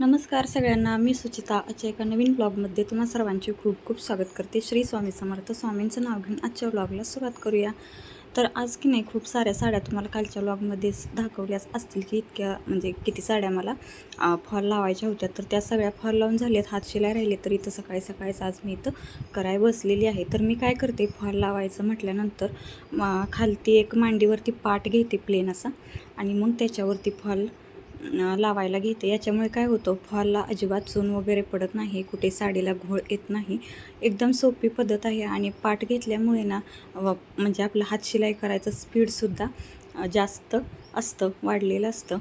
नमस्कार सगळ्यांना मी सुचिता आजच्या एका नवीन ब्लॉगमध्ये तुम्हा सर्वांचे खूप खूप स्वागत करते. श्री स्वामी समर्थ स्वामींचं नाव घेऊन आजच्या ब्लॉगला सुरुवात करूया. तर आज की नाही खूप साऱ्या साड्या तुम्हाला कालच्या ब्लॉगमध्येच दाखवल्याच असतील की इतक्या म्हणजे किती साड्या मला फॉल लावायच्या होत्या. तर त्या सगळ्या फॉल लावून झाल्यात हात शिलाय राहिले तर इथं सकाळी सकाळीच आज मी इथं कराय बसलेली आहे. तर मी काय करते फॉल लावायचं म्हटल्यानंतर खालती एक मांडीवरती पाट घेते प्लेन असा आणि मग त्याच्यावरती फॉल लावायला घेते. याच्यामुळे काय होतं फॉलला अजिबात चून वगैरे पडत नाही कुठे साडीला घोळ येत नाही. एकदम सोपी पद्धत आहे आणि पाठ घेतल्यामुळे ना म्हणजे आपलं हात शिलाई करायचं स्पीडसुद्धा जास्त असतं वाढलेलं असतं.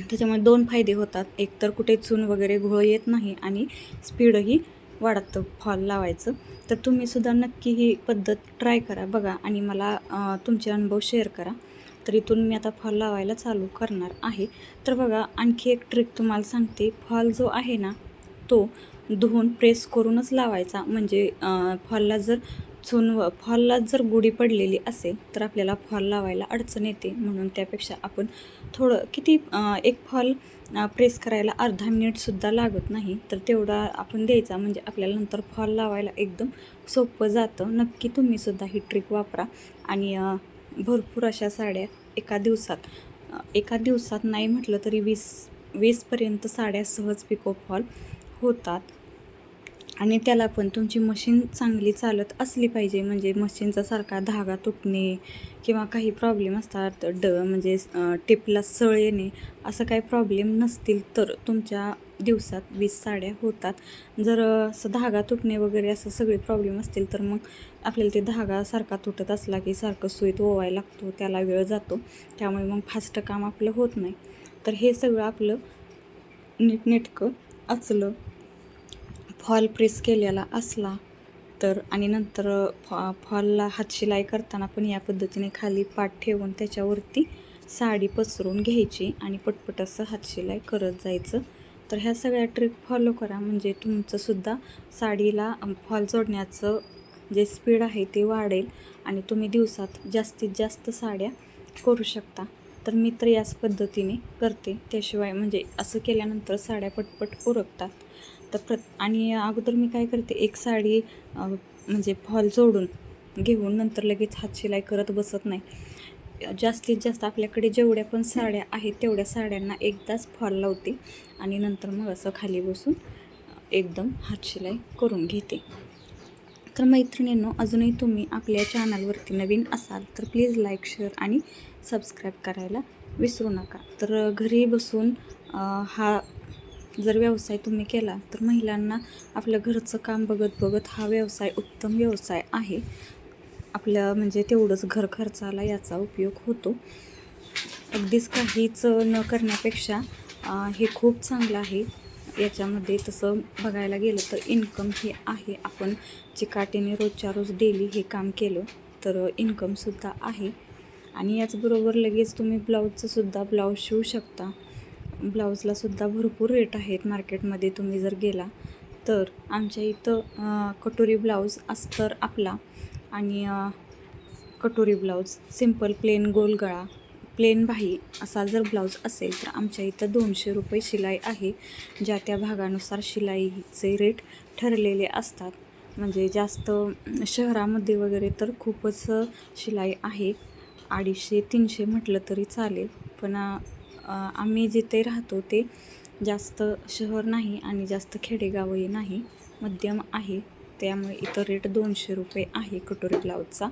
त्याच्यामुळे दोन फायदे होतात. एकतर कुठे चून वगैरे घोळ येत नाही आणि स्पीडही वाढतं फॉल लावायचं. तर तुम्हीसुद्धा नक्की ही पद्धत ट्राय करा बघा आणि मला तुमचे अनुभव शेअर करा. तर इथून मी आता फॉल लावायला चालू करणार आहे. तर बघा आणखी एक ट्रिक तुम्हाला सांगते. फॉल जो आहे ना तो धुवून प्रेस करूनच लावायचा. म्हणजे फॉलला जर चुन व फॉलला जर गुढी पडलेली असेल तर आपल्याला फॉल लावायला अडचण येते. म्हणून त्यापेक्षा आपण थोडं किती एक फॉल प्रेस करायला अर्धा मिनिटसुद्धा लागत नाही. तर तेवढा आपण द्यायचा. म्हणजे आपल्याला नंतर फॉल लावायला एकदम सोपं जातं. नक्की तुम्हीसुद्धा ही ट्रिक वापरा. आणि भरपूर अशा साड्या एका दिवसात. एका दिवसात नाही म्हटलं तरी वीस वीसपर्यंत साड्या सहज पिको फॉल होतात. आणि त्याला पण तुमची मशीन चांगली चालत असली पाहिजे. म्हणजे मशीनचा सारखा धागा तुटणे किंवा काही प्रॉब्लेम असतात ड म्हणजे टिपला सळ येणे असं काही प्रॉब्लेम नसतील तर तुमच्या दिवसात वीस साड्या होतात. जर असं धागा तुटणे वगैरे असं सगळे प्रॉब्लेम असतील तर मग आपल्याला ते धागा सारखा तुटत असला की सारखं सुईत ओवायला लागतो त्याला वेळ जातो. त्यामुळे मग फास्ट काम आपलं होत नाही. तर हे सगळं आपलं नीटनेटकं असलं फॉल प्रेस केलेला असला तर आणि नंतर फॉ फॉलला हातशिलाई करताना पण या पद्धतीने खाली पाठ ठेवून त्याच्यावरती साडी पसरून घ्यायची आणि पटपट असं हातशिलाई करत जायचं. तर ह्या सगळ्या ट्रिक फॉलो करा. म्हणजे तुमचंसुद्धा साडीला फॉल जोडण्याचं जे स्पीड आहे ते वाढेल आणि तुम्ही दिवसात जास्तीत जास्त साड्या करू शकता. तर मी तर याच पद्धतीने करते. त्याशिवाय म्हणजे असं केल्यानंतर साड्या पटपट उरकतात. तर प्र आणि अगोदर मी काय करते एक साडी म्हणजे फॉल जोडून घेऊन नंतर लगेच हातशिलाई करत बसत नाही. जास्तीत जास्त आपल्याकडे जेवढ्या पण साड्या आहेत तेवढ्या साड्यांना एकदाच फॉल लावते आणि नंतर मग असं खाली बसून एकदम हातशिलाई करून घेते. तर मैत्रिणींनो अजूनही तुम्ही आपल्या चॅनलवरती नवीन असाल तर प्लीज लाईक शेअर आणि सबस्क्राईब करायला विसरू नका. तर घरी बसून हा जर व्यवसाय तुम्ही केला तर महिलांना आपलं घरचं काम बघत बघत हा व्यवसाय उत्तम व्यवसाय आहे. आपलं म्हणजे तेवढंच घर खर्चाला याचा उपयोग होतो. अगदीच काहीच न करण्यापेक्षा हे खूप चांगलं आहे. याच्यामध्ये तसं बघायला गेलं तर इन्कम हे आहे. आपण चिकाटीने रोजच्या रोज डेली हे काम केलं तर इन्कमसुद्धा आहे. आणि याचबरोबर लगेच तुम्ही ब्लाऊजचंसुद्धा ब्लाऊज शिवू शकता. ब्लाऊजलासुद्धा भरपूर रेट आहेत मार्केटमध्ये तुम्ही जर गेला तर. आमच्या इथं कटोरी ब्लाऊज अस्तर आपला आणि कटोरी ब्लाऊज सिंपल प्लेन गोल गळा प्लेन बाही असा जर ब्लाऊज असेल तर आमच्या इथं दोनशे रुपये शिलाई आहे ज्या त्या भागानुसार शिलाईचे रेट ठरलेले असतात. म्हणजे जास्त शहरामध्ये वगैरे तर खूपच शिलाई आहे. अडीचशे तीनशे म्हटलं तरी चालेल. पण आम्ही जिथे राहतो ते जास्त शहर नाही आणि जास्त खेडेगावही नाही मध्यम आहे. त्यामुळे इथं रेट दोनशे रुपये आहे कटोरी ब्लाऊजचा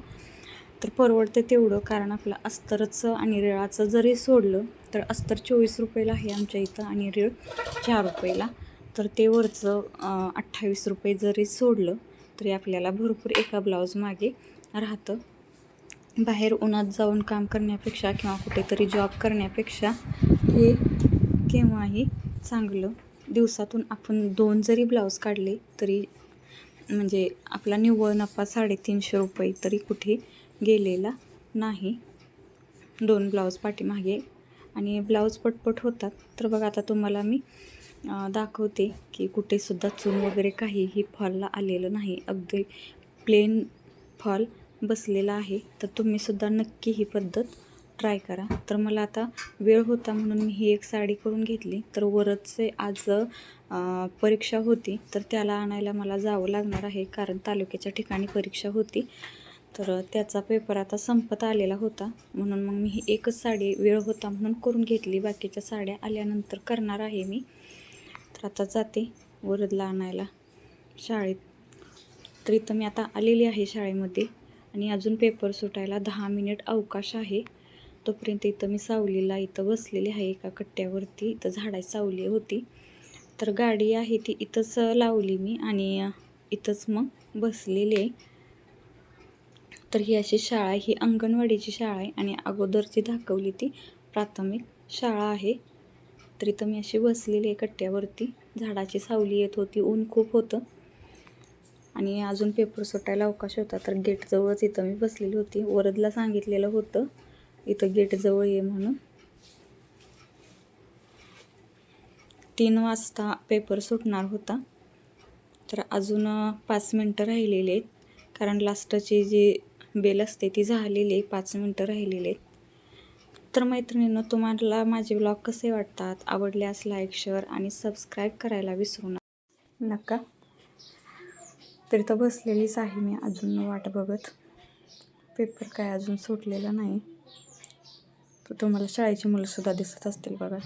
तर परवडते तेवढं कारण आपलं अस्तरचं आणि रेळाचं जरी सोडलं तर अस्तर चोवीस रुपयाला आहे आमच्या इथं आणि रेळ चार रुपयाला. तर ते वरचं अठ्ठावीस रुपये जरी सोडलं तरी आपल्याला भरपूर एका ब्लाऊज मागे राहतं. बाहेर उन्हात जाऊन काम करण्यापेक्षा किंवा कुठेतरी जॉब करण्यापेक्षा हे केव्हाही चांगलं. दिवसातून आपण दोन जरी ब्लाऊज काढले तरी म्हणजे आपला निव्वळ नफा साडेतीनशे रुपये तरी कुठे गेलेला नाही. दोन ब्लाऊज पाठीमागे आणि ब्लाऊज पटपट होतात. तर बघा आता तुम्हाला मी दाखवते की कुठेसुद्धा चून वगैरे काहीही फॉलला आलेलं नाही. अगदी प्लेन फॉल बसलेला आहे. तर तुम्हीसुद्धा नक्की ही पद्धत ट्राय करा. तर मला आता वेळ होता म्हणून मी ही एक साडी करून घेतली. तर वरचे आज परीक्षा होती तर त्याला आणायला मला जावं लागणार आहे कारण तालुक्याच्या ठिकाणी परीक्षा होती. तर त्याचा पेपर आता संपत आलेला होता म्हणून मग मी ही एकच साडी वेळ होता म्हणून करून घेतली. बाकीच्या साड्या आल्यानंतर करणार आहे मी. तर आता जाते वरदला आणायला शाळेत. तर इथं मी आता आलेली आहे शाळेमध्ये आणि अजून पेपर सुटायला दहा मिनिट अवकाश आहे. तोपर्यंत इथं मी सावलीला इथं बसलेली आहे एका कट्ट्यावरती. इथं झाडाची सावली होती. तर गाडी आहे ती इथंच लावली मी आणि इथंच मग बसलेली आहे. तर ही अशी शाळा ही अंगणवाडीची शाळा आहे आणि अगोदरची दाखवली ती प्राथमिक शाळा आहे. तर इथं मी अशी बसलेली आहे कट्ट्यावरती. झाडाची सावली येत होती ऊन खूप होतं. आणि अजून पेपर सुटायला अवकाश होता तर गेटजवळच इथं मी बसलेली होती. वरदला सांगितलेलं होतं इथं गेटजवळ ये म्हणून. तीन वाजता पेपर सुटणार होता. तर अजून पाच मिनटं राहिलेली आहेत. कारण लास्टची जी बेल असते ती झालेली आहे. पाच मिनटं राहिलेली आहेत. तर मैत्रिणींनो तुम्हाला माझे ब्लॉग कसे वाटतात? आवडल्यास लाईक शेअर आणि सबस्क्राईब करायला विसरू नका. नका. तर बसलेलीच आहे मी अजून वाट बघत. पेपर काय अजून सुटलेला नाही. तर तुम्हाला शाळेची मुलंसुद्धा दिसत असतील बघा.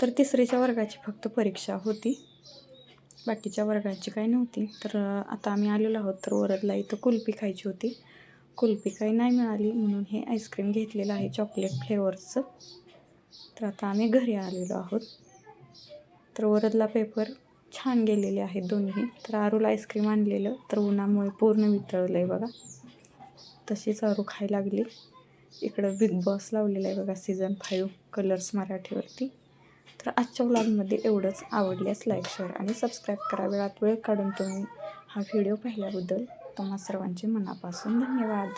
तर तिसरीच्या वर्गाची फक्त परीक्षा होती. बाकीच्या वर्गाची काही नव्हती. तर आता आम्ही आलेलो आहोत तर वरदला इथं कुल्फी खायची होती. कुल्फी काही नाही मिळाली म्हणून हे आईस्क्रीम घेतलेलं आहे चॉकलेट फ्लेवरचं. तर आता आम्ही घरी आलेलो आहोत. तर वरदला पेपर छान गेलेले आहेत दोन्ही. तर आरूला आईस्क्रीम आणलेलं तर उन्हामुळे पूर्ण वितळलं आहे बघा. तशीच आरू खायला लागली. इकडं बिग बॉस लावलेला आहे बघा सीझन फाईव्ह कलर्स मराठीवरती. तर आजच्या व्लॉगमध्ये एवढंच. आवडल्यास लाईक शेअर आणि सबस्क्राईब करा. वेळात वेळ काढून तुम्ही हा व्हिडिओ पाहिल्याबद्दल तुम्हा सर्वांचे मनापासून धन्यवाद.